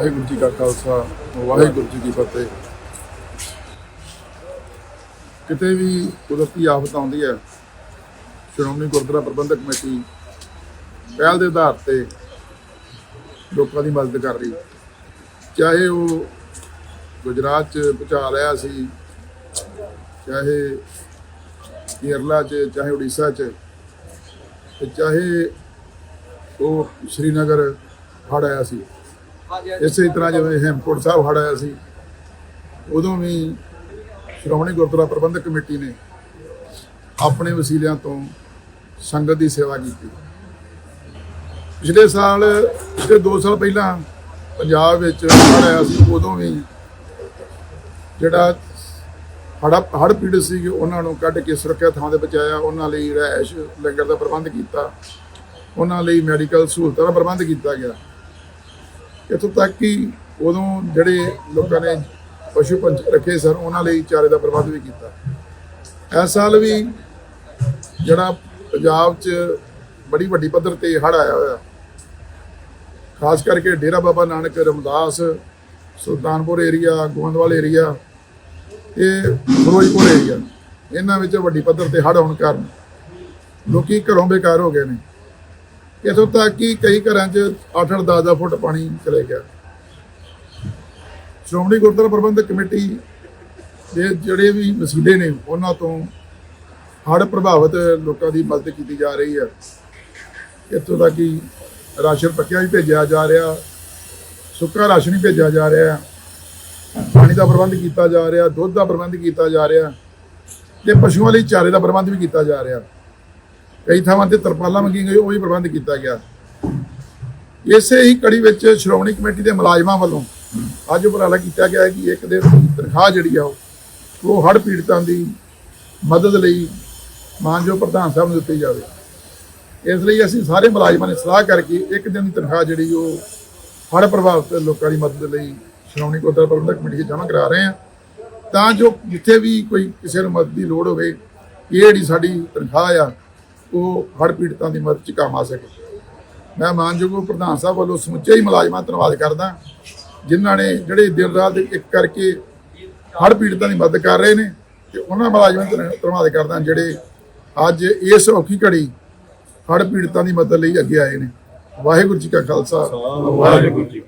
ਵਾਹਿਗੁਰੂ ਜੀ ਕਾ ਖਾਲਸਾ, ਵਾਹਿਗੁਰੂ ਜੀ ਕੀ ਫਤਿਹ। ਕਿਤੇ ਵੀ ਕੁਦਰਤੀ ਆਫਤ ਆਉਂਦੀ ਹੈ, ਸ਼੍ਰੋਮਣੀ ਗੁਰਦੁਆਰਾ ਪ੍ਰਬੰਧਕ ਕਮੇਟੀ ਪਹਿਲ ਦੇ ਆਧਾਰ ਤੇ ਲੋਕਾਂ ਦੀ ਮਦਦ ਕਰ ਰਹੀ। ਚਾਹੇ ਉਹ ਗੁਜਰਾਤ ਚ ਭੁਚਾਲ ਆਇਆ ਸੀ, ਚਾਹੇ ਕੇਰਲਾ ਚ, ਚਾਹੇ ਉੜੀਸਾ ਚ, ਤੇ ਚਾਹੇ ਉਹ ਸ਼੍ਰੀਨਗਰ ਹੜ੍ਹ ਆਇਆ ਸੀ। ਇਸੇ ਤਰ੍ਹਾਂ ਜਿਵੇਂ ਹੇਮਕੋਟ ਸਾਹਿਬ ਹੜ ਆਇਆ ਸੀ, ਉਦੋਂ ਵੀ ਸ਼੍ਰੋਮਣੀ ਗੁਰਦੁਆਰਾ ਪ੍ਰਬੰਧਕ ਕਮੇਟੀ ਨੇ ਆਪਣੇ ਵਸੀਲਿਆਂ ਤੋਂ ਸੰਗਤ ਦੀ ਸੇਵਾ ਕੀਤੀ। ਪਿਛਲੇ ਸਾਲ ਤੇ 2 ਸਾਲ ਪਹਿਲਾਂ ਪੰਜਾਬ ਵਿੱਚ ਹੜ ਆਇਆ ਸੀ, ਉਦੋਂ ਵੀ ਜਿਹੜਾ ਹੜਾ ਹੜ ਪੀੜਤ ਸੀ ਉਹਨਾਂ ਨੂੰ ਕੱਢ ਕੇ ਸੁਰੱਖਿਆ ਥਾਂ ਤੇ ਬਚਾਇਆ ਉਹਨਾਂ ਲਈ ਰਹਿਸ਼ ਲੰਗਰ ਦਾ ਪ੍ਰਬੰਧ ਕੀਤਾ, ਉਹਨਾਂ ਲਈ ਮੈਡੀਕਲ ਸਹੂਲਤਾਂ ਦਾ ਪ੍ਰਬੰਧ ਕੀਤਾ ਗਿਆ। ਇੱਥੋਂ ਤੱਕ ਕਿ ਉਦੋਂ ਜਿਹੜੇ ਲੋਕਾਂ ਨੇ ਪਸ਼ੂ ਪੰਛੀ ਰੱਖੇ ਸਨ, ਉਹਨਾਂ ਲਈ ਚਾਰੇ ਦਾ ਪ੍ਰਬੰਧ ਵੀ ਕੀਤਾ। ਇਸ ਸਾਲ ਵੀ ਜਿਹੜਾ ਪੰਜਾਬ 'ਚ ਬੜੀ ਵੱਡੀ ਪੱਧਰ ਤੇ ਹੜ੍ਹ ਆਇਆ ਹੋਇਆ, ਖਾਸ ਕਰਕੇ ਡੇਰਾ ਬਾਬਾ ਨਾਨਕ, ਰਮਦਾਸ, ਸੁਲਤਾਨਪੁਰ ਏਰੀਆ ਗੋਂਦਵਾਲ ਏਰੀਆ ਇਹ ਫਿਰੋਜ਼ਪੁਰ ਏਰੀਆ ਇਹਨਾਂ ਵਿੱਚ ਵੱਡੀ ਪੱਧਰ ਤੇ ਹੜ੍ਹ ਆਉਣ ਕਾਰਨ ਲੋਕੀ ਘਰੋਂ ਬੇਕਾਰ ਹੋ ਗਏ ਨੇ। ਇੱਥੋਂ ਤੱਕ ਕਿ ਕਈ ਘਰਾਂ 'ਚ 8-8 10-10 ਫੁੱਟ ਪਾਣੀ ਚਲੇ ਗਿਆ। ਸ਼੍ਰੋਮਣੀ ਗੁਰਦੁਆਰਾ ਪ੍ਰਬੰਧਕ ਕਮੇਟੀ ਦੇ ਜਿਹੜੇ ਵੀ ਵਸੀਲੇ ਨੇ, ਉਹਨਾਂ ਤੋਂ ਹੜ੍ਹ ਪ੍ਰਭਾਵਿਤ ਲੋਕਾਂ ਦੀ ਮਦਦ ਕੀਤੀ ਜਾ ਰਹੀ ਹੈ। ਇੱਥੋਂ ਤੱਕ ਕਿ ਰਾਸ਼ਨ ਪੱਕਿਆ ਵੀ ਭੇਜਿਆ ਜਾ ਰਿਹਾ, ਸੁੱਕਾ ਰਾਸ਼ਨ ਵੀ ਭੇਜਿਆ ਜਾ ਰਿਹਾ, ਪਾਣੀ ਦਾ ਪ੍ਰਬੰਧ ਕੀਤਾ ਜਾ ਰਿਹਾ, ਦੁੱਧ ਦਾ ਪ੍ਰਬੰਧ ਕੀਤਾ ਜਾ ਰਿਹਾ ਤੇ ਪਸ਼ੂਆਂ ਲਈ ਚਾਰੇ ਦਾ ਪ੍ਰਬੰਧ ਵੀ ਕੀਤਾ ਜਾ ਰਿਹਾ। ਕਈ ਥਾਵਾਂ ਤੇ ਤਰਪਾਲਾਂ ਮੰਗੀ ਗਈ ਉਹ ਵੀ ਪ੍ਰਬੰਧ ਕੀਤਾ ਗਿਆ। ਇਸੇ ਹੀ ਕੜੀ ਵਿੱਚ ਸ਼੍ਰੋਮਣੀ ਕਮੇਟੀ ਦੇ ਮੁਲਾਜ਼ਮਾਂ ਵੱਲੋਂ ਅੱਜ ਉਪਰਾਲਾ ਕੀਤਾ ਗਿਆ ਹੈ ਕਿ ਇੱਕ ਦਿਨ ਤਨਖਾਹ ਜਿਹੜੀ ਆ ਉਹ ਉਹ ਹੜ੍ਹ ਪੀੜਤਾਂ ਦੀ ਮਦਦ ਲਈ ਮਾਨਯੋਗ ਪ੍ਰਧਾਨ ਸਾਹਿਬ ਨੂੰ ਦਿੱਤੀ ਜਾਵੇ। ਇਸ ਲਈ ਅਸੀਂ ਸਾਰੇ ਮੁਲਾਜ਼ਮਾਂ ਨੇ ਸਲਾਹ ਕਰਕੇ ਇੱਕ ਦਿਨ ਦੀ ਤਨਖਾਹ ਜਿਹੜੀ ਉਹ ਹੜ੍ਹ ਪ੍ਰਭਾਵਿਤ ਲੋਕਾਂ ਦੀ ਮਦਦ ਲਈ ਸ਼੍ਰੋਮਣੀ ਗੁਰਦੁਆਰਾ ਪ੍ਰਬੰਧਕ ਕਮੇਟੀ 'ਚ ਜਮ੍ਹਾਂ ਕਰਾ ਰਹੇ ਹਾਂ। ਤਾਂ ਜੋ ਜਿੱਥੇ ਵੀ ਕੋਈ ਕਿਸੇ ਨੂੰ ਮਦਦ ਦੀ ਲੋੜ ਹੋਵੇ, ਇਹ ਜਿਹੜੀ ਸਾਡੀ ਤਨਖਾਹ ਆ ਉਹ ਹੜ੍ਹ ਪੀੜਤਾਂ ਦੀ ਮਦਦ 'ਚ ਕੰਮ ਆ ਸਕੇ। ਮੈਂ ਮਾਨਯੋਗ ਪ੍ਰਧਾਨ ਸਾਹਿਬ ਵੱਲੋਂ ਸਮੁੱਚੇ ਹੀ ਮੁਲਾਜ਼ਮਾਂ ਦਾ ਧੰਨਵਾਦ ਕਰਦਾ ਜਿਨ੍ਹਾਂ ਨੇ ਜਿਹੜੇ ਦਿਨ ਰਾਤ ਇੱਕ ਕਰਕੇ ਹੜ੍ਹ ਪੀੜਤਾਂ ਦੀ ਮਦਦ ਕਰ ਰਹੇ ਨੇ ਤੇ ਉਹਨਾਂ ਮੁਲਾਜ਼ਮਾਂ ਦਾ ਧੰਨਵਾਦ ਕਰਦਾ ਜਿਹੜੇ ਅੱਜ ਇਸ ਔਖੀ ਘੜੀ ਹੜ੍ਹ ਪੀੜਤਾਂ ਦੀ ਮਦਦ ਲਈ ਅੱਗੇ ਆਏ ਨੇ। ਵਾਹਿਗੁਰੂ ਜੀ ਕਾ ਖਾਲਸਾ। ਵਾਹਿਗੁਰੂ ਜੀ